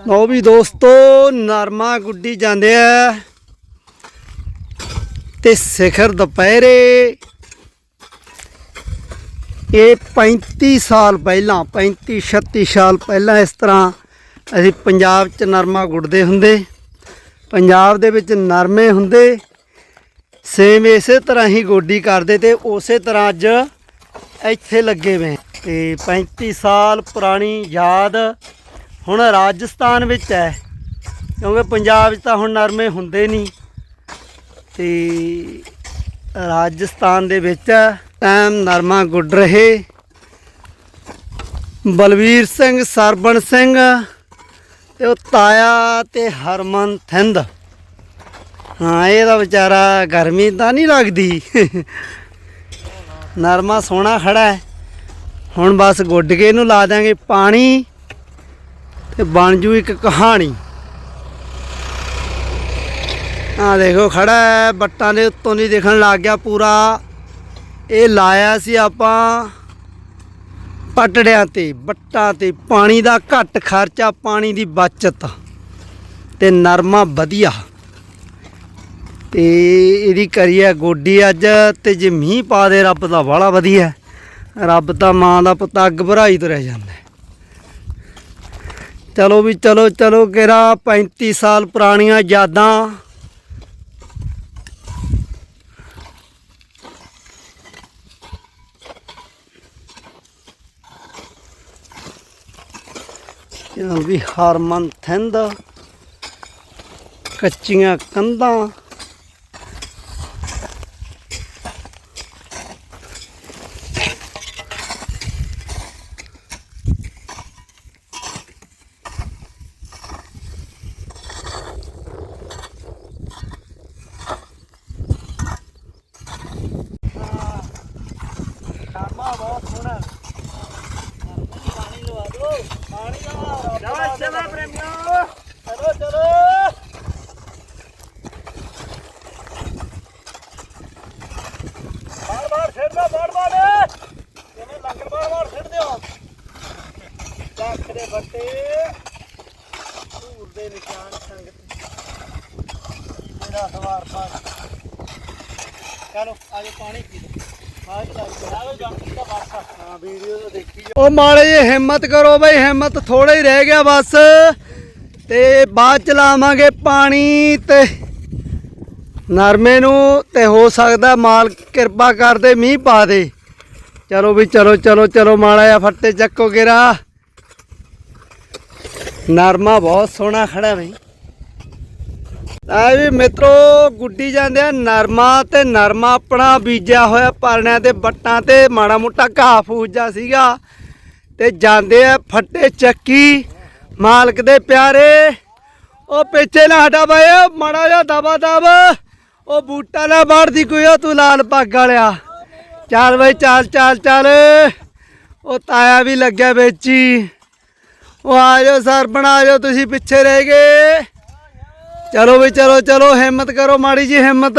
ਲਓ ਵੀ ਦੋਸਤੋ, ਨਰਮਾ ਗੁੱਡੀ ਜਾਂਦੇ ਆ। ਤੇ ਸਿਖਰ ਦੁਪਹਿਰੇ। ਇਹ 35 ਸਾਲ ਪਹਿਲਾਂ 35 36 ਸਾਲ ਪਹਿਲਾਂ ਇਸ ਤਰ੍ਹਾਂ ਅਸੀਂ ਪੰਜਾਬ 'ਚ ਨਰਮਾ ਗੁੱਡਦੇ ਹੁੰਦੇ। ਪੰਜਾਬ ਦੇ ਵਿੱਚ ਨਰਮੇ ਹੁੰਦੇ। ਸੇਮ ਇਸੇ ਤਰ੍ਹਾਂ ਹੀ ਗੋਡੀ ਕਰਦੇ ਤੇ ਉਸੇ ਤਰ੍ਹਾਂ ਅੱਜ ਇੱਥੇ ਲੱਗੇ ਵੇ। ਤੇ 35 ਸਾਲ ਪੁਰਾਣੀ ਯਾਦ ਹੁਣ ਰਾਜਸਥਾਨ ਵਿੱਚ ਹੈ, ਕਿਉਂਕਿ ਪੰਜਾਬ 'ਚ ਤਾਂ ਹੁਣ ਨਰਮੇ ਹੁੰਦੇ ਨਹੀਂ। ਤੇ ਰਾਜਸਥਾਨ ਦੇ ਵਿੱਚ ਟਾਈਮ ਨਰਮਾ ਗੁੱਡ ਰਹੇ। ਬਲਵੀਰ ਸਿੰਘ, ਸਰਬਣ ਸਿੰਘ ਤੇ ਉਹ ਤਾਇਆ ਤੇ ਹਰਮਨ ਥਿੰਦ। ਹਾਂ, ਇਹਦਾ ਵਿਚਾਰਾ ਗਰਮੀ ਤਾਂ ਨਹੀਂ ਲੱਗਦੀ। ਨਰਮਾ ਸੋਹਣਾ ਖੜਾ ਹੈ। ਹੁਣ ਬਸ ਗੁੱਡ ਕੇ ਇਹਨੂੰ ਲਾ ਦਾਂਗੇ ਪਾਣੀ। ਤੇ ਬਣ ਜੂ ਇੱਕ ਕਹਾਣੀ। ਆ ਦੇਖੋ, ਖੜਾ ਹੈ, ਬੱਟਾਂ ਦੇ ਉੱਤੋਂ ਨਹੀਂ ਦੇਖਣ ਲੱਗ ਗਿਆ ਪੂਰਾ। ਇਹ ਲਾਇਆ ਸੀ ਆਪਾਂ ਪਟੜਿਆਂ ਤੇ, ਬੱਟਾਂ ਤੇ। ਪਾਣੀ ਦਾ ਘੱਟ ਖਰਚਾ, ਪਾਣੀ ਦੀ ਬਚਤ। ਤੇ ਨਰਮਾ ਵਧੀਆ। ਤੇ ਇਹਦੀ ਕਰੀ ਹੈ ਗੋਡੀ ਅੱਜ, ਤੇ ਜੇ ਮੀਂਹ ਪਾ ਦੇ, ਰੱਬ ਦਾ ਵਾਲਾ ਵਧੀਆ। ਰੱਬ ਤਾਂ ਮਾਂ ਦਾ ਪੁੱਤ ਅੱਗ ਭਰਾਈ ਤੁਰਿਆ ਜਾਂਦਾ ਚਲੋ ਵੀ ਚਲੋ ਚਲੋ ਕਿਰਾ 35 ਸਾਲ ਪੁਰਾਣੀਆਂ ਯਾਦਾਂ। ਚਲ ਵੀ ਹਰਮਨ ਥਿੰਦ, ਕੱਚੀਆਂ ਕੰਧਾਂ। ਕਾਮਾ ਬਹੁਤ ਸੋਹਣਾ। ਪਾਣੀ ਲਵਾ ਦੋ ਪਾਣੀ ਲਵਾ ਚਲੋ ਚਲੋ ਪ੍ਰੇਮਿਓ। ਚਲੋ ਚਲੋ। ਬਾਰ ਬਾਰ ਛੱਡਦਾ ਬਾਰ ਬਾਰ ਇਹਨੇ ਲੰਗਰ ਬਾਰ ਬਾਰ ਛੱਡ ਦਿਓ ਲੱਖ ਦੇ ਬੱਟੇ ਧੂਰ ਦੇ ਨਿਸ਼ਾਨ ਸੰਗਤ ਮੇਰਾ ਸਵਾਰ ਪਾਸ ਚਲੋ ਆਜੋ ਪਾਣੀ ਪੀ ਲਓ। ਹਾਂ ਉਹ ਮਾੜੇ ਜੇ ਹਿੰਮਤ ਕਰੋ ਬਈ, ਹਿੰਮਤ ਥੋੜਾ ਹੀ ਰਹਿ ਗਿਆ ਬਸ। ਤੇ ਬਾਅਦ ਚ ਲਾਵਾਂਗੇ ਪਾਣੀ ਤੇ ਨਰਮੇ ਨੂੰ ਤੇ ਹੋ ਸਕਦਾ ਮਾਲ ਕਿਰਪਾ ਕਰਦੇ ਮੀਂਹ ਪਾ ਦੇ। ਚਲੋ ਵੀ ਚਲੋ ਚਲੋ ਚਲੋ, ਮਾੜਾ ਜਿਹਾ ਫੱਟੇ ਚੱਕੋ ਗਿਰਾ ਨਰਮਾ ਬਹੁਤ ਸੋਹਣਾ ਖੜਾ ਬਈ। ਆ ਵੀ ਮਿੱਤਰੋ, ਗੁੱਡੀ ਜਾਂਦੇ ਆ ਨਰਮਾ ਤੇ ਨਰਮਾ ਆਪਣਾ ਬੀਜਿਆ ਹੋਇਆ ਪਰਣਿਆਂ ਤੇ ਬੱਟਾਂ ਤੇ, ਮਾੜਾ ਮੋਟਾ ਘਾਹ ਫੂਜਾ ਸੀਗਾ। ਤੇ ਜਾਂਦੇ ਆ ਫੱਟੇ ਚੱਕੀ ਮਾਲਕ ਦੇ ਪਿਆਰੇ। ਉਹ ਪਿੱਛੇ ਨਾ ਹਟਾ ਬਈ ਮਾੜਾ ਜਿਹਾ ਦਬਾ ਦਬ। ਉਹ ਬੂਟਾ ਨਾ ਵੜਦੀ ਕੋਈ, ਉਹ ਤੂੰ ਲਾਲ ਪੱਗ ਵਾਲਿਆ। ਚੱਲ ਬਈ, ਚੱਲ ਚੱਲ ਚੱਲ। ਉਹ ਤਾਇਆ ਵੀ ਲੱਗਿਆ ਵਿੱਚ। ਹੀ ਉਹ ਆ ਜਾਓ ਸਰ, ਬਣਾ ਜਾਓ, ਤੁਸੀਂ ਪਿੱਛੇ ਰਹਿ ਗਏ। ਚਲੋ ਵੀ ਚਲੋ ਚਲੋ ਹਿੰਮਤ ਕਰੋ ਮਾੜੀ ਜੀ ਹਿੰਮਤ।